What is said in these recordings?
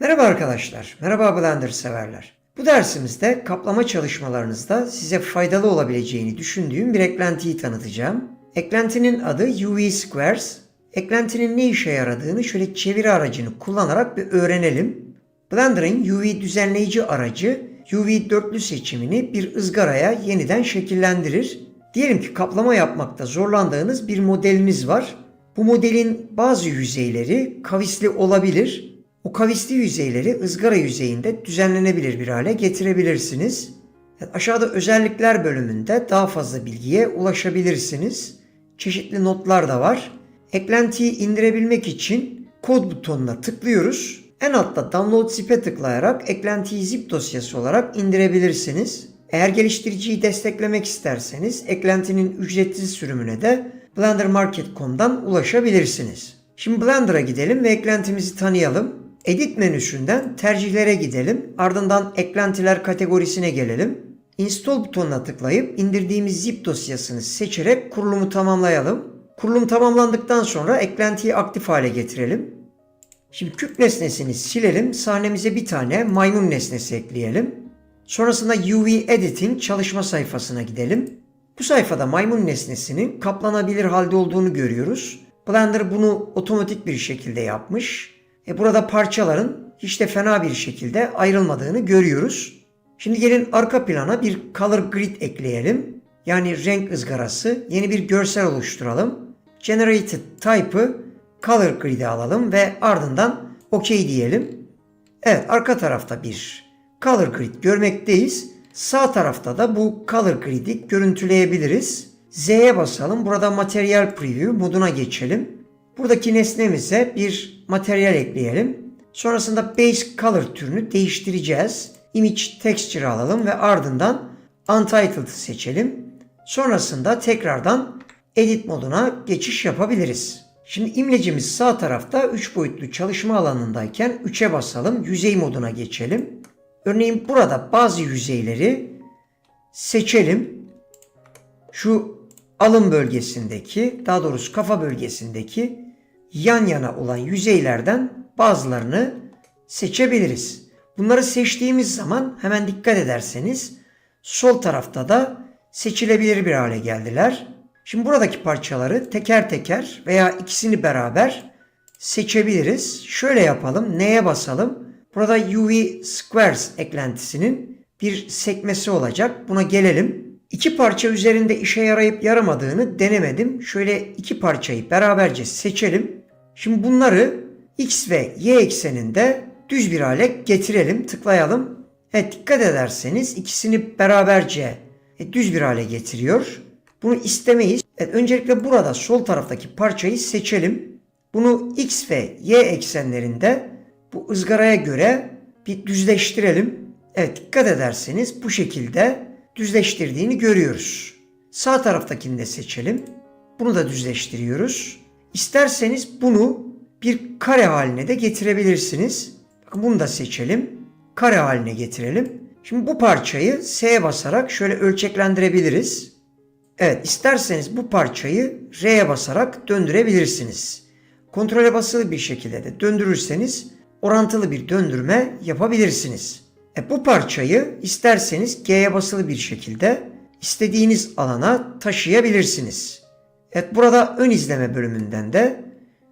Merhaba arkadaşlar, merhaba Blender severler. Bu dersimizde kaplama çalışmalarınızda size faydalı olabileceğini düşündüğüm bir eklentiyi tanıtacağım. Eklentinin adı UV Squares. Eklentinin ne işe yaradığını şöyle çeviri aracını kullanarak bir öğrenelim. Blender'ın UV düzenleyici aracı UV dörtlü seçimini bir ızgaraya yeniden şekillendirir. Diyelim ki kaplama yapmakta zorlandığınız bir modeliniz var. Bu modelin bazı yüzeyleri kavisli olabilir. O kavisli yüzeyleri ızgara yüzeyinde düzenlenebilir bir hale getirebilirsiniz. Aşağıda özellikler bölümünde daha fazla bilgiye ulaşabilirsiniz. Çeşitli notlar da var. Eklentiyi indirebilmek için kod butonuna tıklıyoruz. En altta download zip'e tıklayarak eklentiyi zip dosyası olarak indirebilirsiniz. Eğer geliştiriciyi desteklemek isterseniz eklentinin ücretsiz sürümüne de blendermarket.com'dan ulaşabilirsiniz. Şimdi Blender'a gidelim ve eklentimizi tanıyalım. Edit menüsünden tercihlere gidelim. Ardından eklentiler kategorisine gelelim. Install butonuna tıklayıp indirdiğimiz zip dosyasını seçerek kurulumu tamamlayalım. Kurulum tamamlandıktan sonra eklentiyi aktif hale getirelim. Şimdi küp nesnesini silelim. Sahnemize bir tane maymun nesnesi ekleyelim. Sonrasında UV Editing çalışma sayfasına gidelim. Bu sayfada maymun nesnesinin kaplanabilir halde olduğunu görüyoruz. Blender bunu otomatik bir şekilde yapmış. E burada parçaların hiç de fena bir şekilde ayrılmadığını görüyoruz. Şimdi gelin arka plana bir color grid ekleyelim. Yani renk ızgarası yeni bir görsel oluşturalım. Generated type'ı color grid'e alalım ve ardından OK diyelim. Evet arka tarafta bir color grid görmekteyiz. Sağ tarafta da bu color grid'i görüntüleyebiliriz. Z'ye basalım. Burada materyal preview moduna geçelim. Buradaki nesnemize bir materyal ekleyelim. Sonrasında base color türünü değiştireceğiz. Image texture alalım ve ardından untitled seçelim. Sonrasında tekrardan edit moduna geçiş yapabiliriz. Şimdi imlecimiz sağ tarafta 3 boyutlu çalışma alanındayken 3'e basalım. Yüzey moduna geçelim. Örneğin burada bazı yüzeyleri seçelim. Şu alın bölgesindeki, daha doğrusu kafa bölgesindeki yan yana olan yüzeylerden bazılarını seçebiliriz. Bunları seçtiğimiz zaman hemen dikkat ederseniz sol tarafta da seçilebilir bir hale geldiler. Şimdi buradaki parçaları teker teker veya ikisini beraber seçebiliriz. Şöyle yapalım. Neye basalım? Burada UV Squares eklentisinin bir sekmesi olacak. Buna gelelim. İki parça üzerinde işe yarayıp yaramadığını denemedim. Şöyle iki parçayı beraberce seçelim. Şimdi bunları X ve Y ekseninde düz bir hale getirelim. Tıklayalım. Evet dikkat ederseniz ikisini beraberce e, düz bir hale getiriyor. Bunu istemeyiz. Evet, öncelikle burada sol taraftaki parçayı seçelim. Bunu X ve Y eksenlerinde bu ızgaraya göre bir düzleştirelim. Evet dikkat ederseniz bu şekilde düzleştirdiğini görüyoruz. Sağ taraftakini de seçelim. Bunu da düzleştiriyoruz. İsterseniz bunu bir kare haline de getirebilirsiniz. Bakın bunu da seçelim. Kare haline getirelim. Şimdi bu parçayı S'ye basarak şöyle ölçeklendirebiliriz. Evet isterseniz bu parçayı R'ye basarak döndürebilirsiniz. Kontrole basılı bir şekilde de döndürürseniz orantılı bir döndürme yapabilirsiniz. E, bu parçayı isterseniz G'ye basılı bir şekilde istediğiniz alana taşıyabilirsiniz. Evet burada ön izleme bölümünden de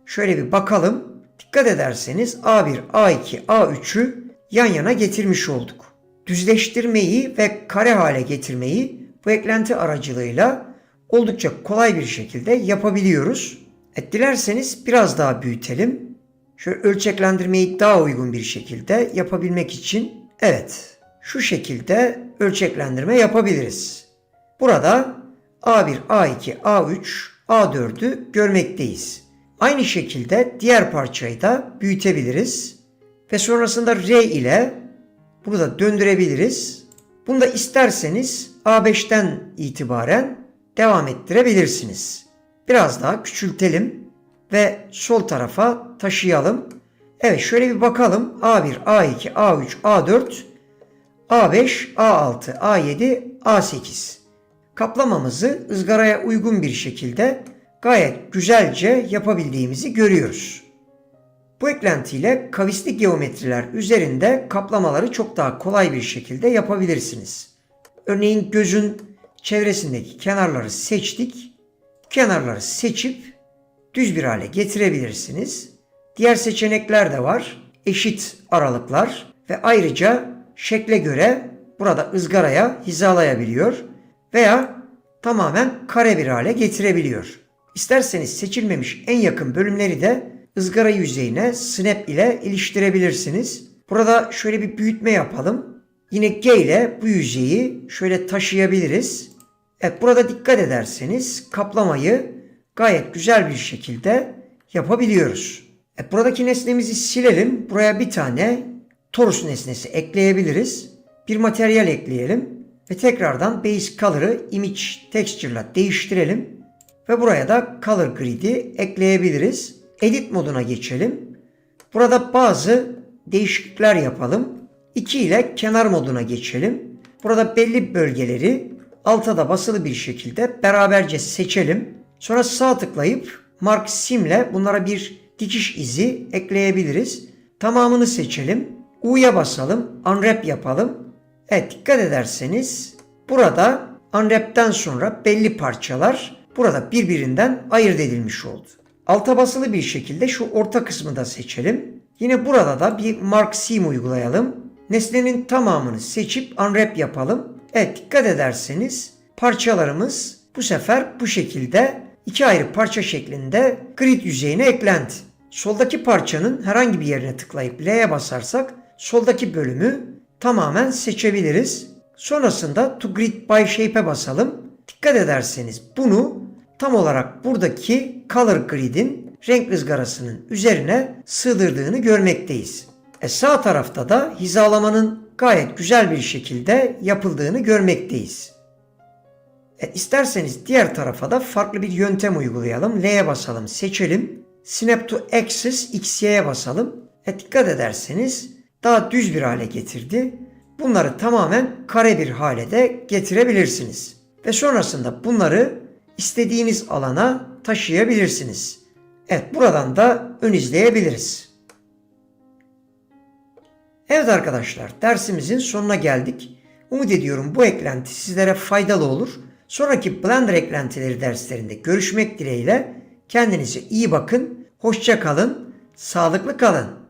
şöyle bir bakalım. Dikkat ederseniz A1, A2, A3'ü yan yana getirmiş olduk. Düzleştirmeyi ve kare hale getirmeyi bu eklenti aracılığıyla oldukça kolay bir şekilde yapabiliyoruz. Evet, dilerseniz biraz daha büyütelim. Şöyle ölçeklendirmeyi daha uygun bir şekilde yapabilmek için evet şu şekilde ölçeklendirme yapabiliriz. Burada A1, A2, A3, A4'ü görmekteyiz. Aynı şekilde diğer parçayı da büyütebiliriz. Ve sonrasında R ile bunu da döndürebiliriz. Bunu da isterseniz A5'ten itibaren devam ettirebilirsiniz. Biraz daha küçültelim ve sol tarafa taşıyalım. Evet şöyle bir bakalım. A1, A2, A3, A4, A5, A6, A7, A8. Kaplamamızı ızgaraya uygun bir şekilde gayet güzelce yapabildiğimizi görüyoruz. Bu eklentiyle kavisli geometriler üzerinde kaplamaları çok daha kolay bir şekilde yapabilirsiniz. Örneğin gözün çevresindeki kenarları seçtik. Kenarları seçip düz bir hale getirebilirsiniz. Diğer seçenekler de var. Eşit aralıklar ve ayrıca şekle göre burada ızgaraya hizalayabiliyor veya tamamen kare bir hale getirebiliyor. İsterseniz seçilmemiş en yakın bölümleri de ızgara yüzeyine snap ile iliştirebilirsiniz. Burada şöyle bir büyütme yapalım. Yine G ile bu yüzeyi şöyle taşıyabiliriz. Evet burada dikkat ederseniz kaplamayı gayet güzel bir şekilde yapabiliyoruz. Evet, buradaki nesnemizi silelim. Buraya bir tane torus nesnesi ekleyebiliriz. Bir materyal ekleyelim. Ve tekrardan base color'ı image texture ile değiştirelim. Ve buraya da color grid'i ekleyebiliriz. Edit moduna geçelim. Burada bazı değişiklikler yapalım. 2 ile kenar moduna geçelim. Burada belli bölgeleri alta da basılı bir şekilde beraberce seçelim. Sonra sağ tıklayıp Mark Sim ile bunlara bir dikiş izi ekleyebiliriz. Tamamını seçelim. U'ya basalım. Unwrap yapalım. Evet dikkat ederseniz burada unwrap'ten sonra belli parçalar burada birbirinden ayırt edilmiş oldu. Alta basılı bir şekilde şu orta kısmı da seçelim. Yine burada da bir Mark Sim uygulayalım. Nesnenin tamamını seçip unwrap yapalım. Evet dikkat ederseniz parçalarımız bu sefer bu şekilde iki ayrı parça şeklinde grid yüzeyine eklendi. Soldaki parçanın herhangi bir yerine tıklayıp L'ye basarsak soldaki bölümü tamamen seçebiliriz. Sonrasında to grid by shape'e basalım. Dikkat ederseniz bunu tam olarak buradaki color grid'in renk ızgarasının üzerine sığdırdığını görmekteyiz. E sağ tarafta da hizalamanın gayet güzel bir şekilde yapıldığını görmekteyiz. E, isterseniz diğer tarafa da farklı bir yöntem uygulayalım. L'ye basalım, seçelim. Snap to Axis XY'ye basalım. E, dikkat ederseniz daha düz bir hale getirdi. Bunları tamamen kare bir hale de getirebilirsiniz. Ve sonrasında bunları istediğiniz alana taşıyabilirsiniz. Evet buradan da ön izleyebiliriz. Evet arkadaşlar dersimizin sonuna geldik. Umut ediyorum bu eklenti sizlere faydalı olur. Sonraki Blender eklentileri derslerinde görüşmek dileğiyle kendinize iyi bakın, hoşça kalın, sağlıklı kalın.